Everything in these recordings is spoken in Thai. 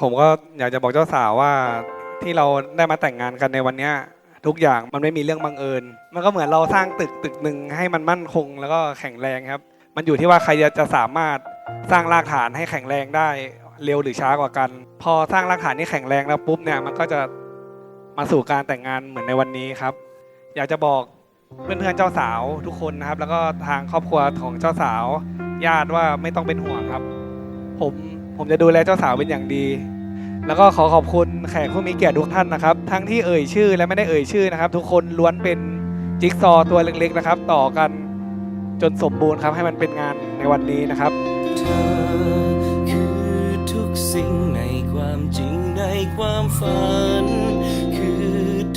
ผมก็อยากจะบอกเจ้าสาวว่าที่เราได้มาแต่งงานกันในวันนี้ทุกอย่างมันไม่มีเรื่องบังเอิญ มันก็เหมือนเราสร้างตึกตึกหนึ่งให้มันมั่นคง แล้วก็แข็งแรงครับ มันอยู่ที่ว่าใครจะจะสามารถสร้างรากฐานให้แข็งแรงได้เร็วหรือช้ากว่ากัน พอสร้างรากฐานที่แข็งแรงแล้วปุ๊บเนี่ยมันก็จะมาสู่การแต่งงานเหมือนในวันนี้ครับ อยากจะบอกเพื่อนๆเจ้าสาวทุกคนนะครับ แล้วก็ทางครอบครัวของเจ้าสาว ญาติว่าไม่ต้องเป็นห่วงครับ ผม ผมจะดูแลเจ้าสาวเป็นอย่างดี แล้วก็ขอขอบคุณแขกผู้มีเกียรติทุกท่านนะครับ ทั้งที่เอ่ยชื่อและไม่ได้เอ่ยชื่อนะครับ ทุกคนล้วนเป็นจิ๊กซอตัวเล็กๆนะครับ ต่อกันจนสมบูรณ์ครับให้มันเป็นงานในวันนี้นะครับเธอคือทุกสิ่งในความจริงในความฝัน คือ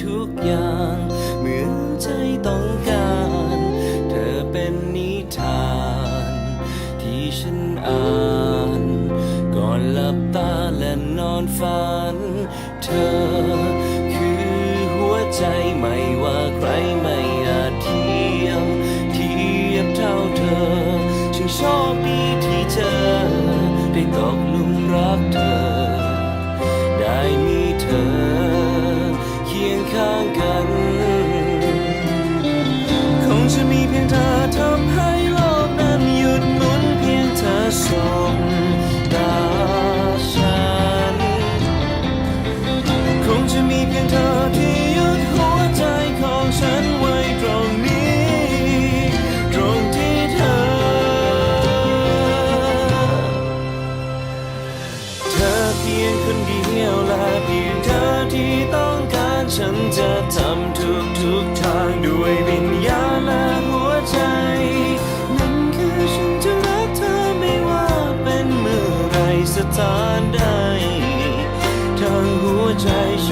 ทุกอย่างเหมือนใจต้องการ เธอเป็นนิทาน ที่ฉันอ่าน อนหลับตาและนอนฝันเธอคือ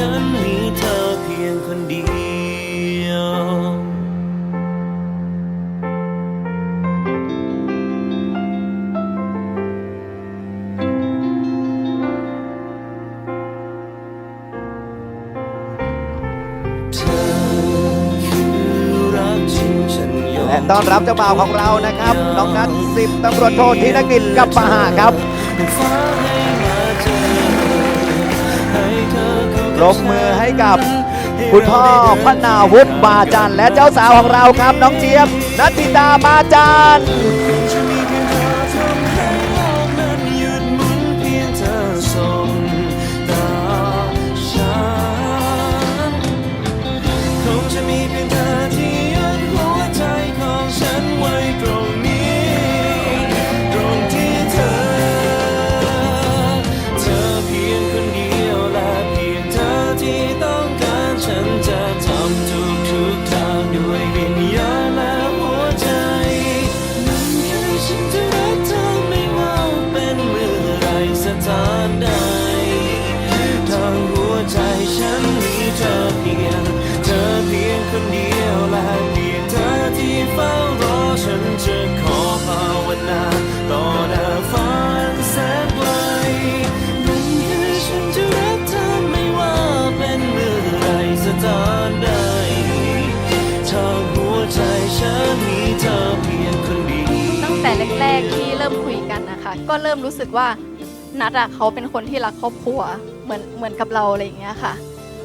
ฉันมีเธอเพียงคนเดียวเธอคือรักจริงฉันยอมและต้อนรับเจ้าบ่าวของเรานะครับ น้องนัทสิบตำรวจโทธีรกิจกับปะหาครับ อคู่ปรบมือให้กับคุณพ่อพนาวุฒิมาจันทร์และเจ้าสาวของเราครับ น้องเจี๊ยบนัทธิตามาจัน แรก ๆ ที่เริ่มคุยกันนะคะ ก็เริ่มรู้สึกว่านัดอะเขาเป็นคนที่รักครอบครัวเหมือนเหมือนกับเราอะไรอย่างเงี้ยค่ะ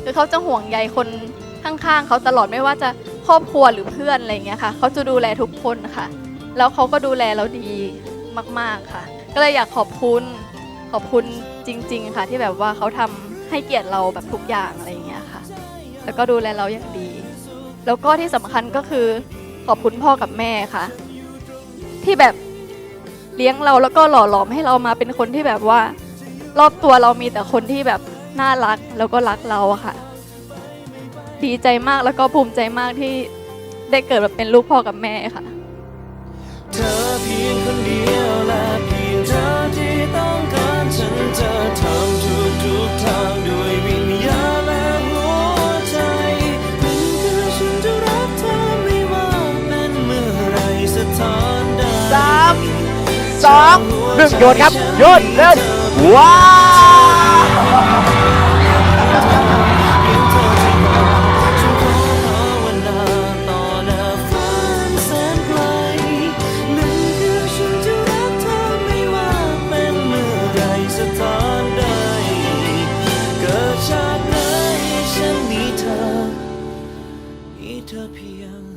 คือเขาจะห่วงใยคนข้างๆเขาตลอดไม่ว่าจะครอบครัวหรือเพื่อนอะไรอย่างเงี้ยค่ะเขาจะดูแลทุกคนค่ะ แล้วเขาก็ดูแลเราดีมาก ๆค่ะ ก็เลยอยากขอบคุณขอบคุณจริง ๆ ค่ะ ที่แบบว่าเขาทำให้เกียรติเราแบบทุกอย่างอะไรอย่างเงี้ยค่ะ แล้วก็ดูแลเราอย่างดี แล้วก็ที่สำคัญก็คือขอบคุณพ่อกับแม่ค่ะ ที่แบบ เลี้ยงเราแล้วก็หล่อหลอมให้เรามาเป็นคนที่แบบว่า รอบตัวเรามีแต่คนที่แบบน่ารักแล้วก็รักเราอะค่ะ ดีใจมากแล้วก็ภูมิใจมากที่ได้เกิดมาเป็นลูกพ่อกับแม่ค่ะ เธอเพียงคนเดียวและเพียงเธอที่ต้องการฉันจะทำ ดึงโยนครับ โยนเล่นว้าเธอเพียง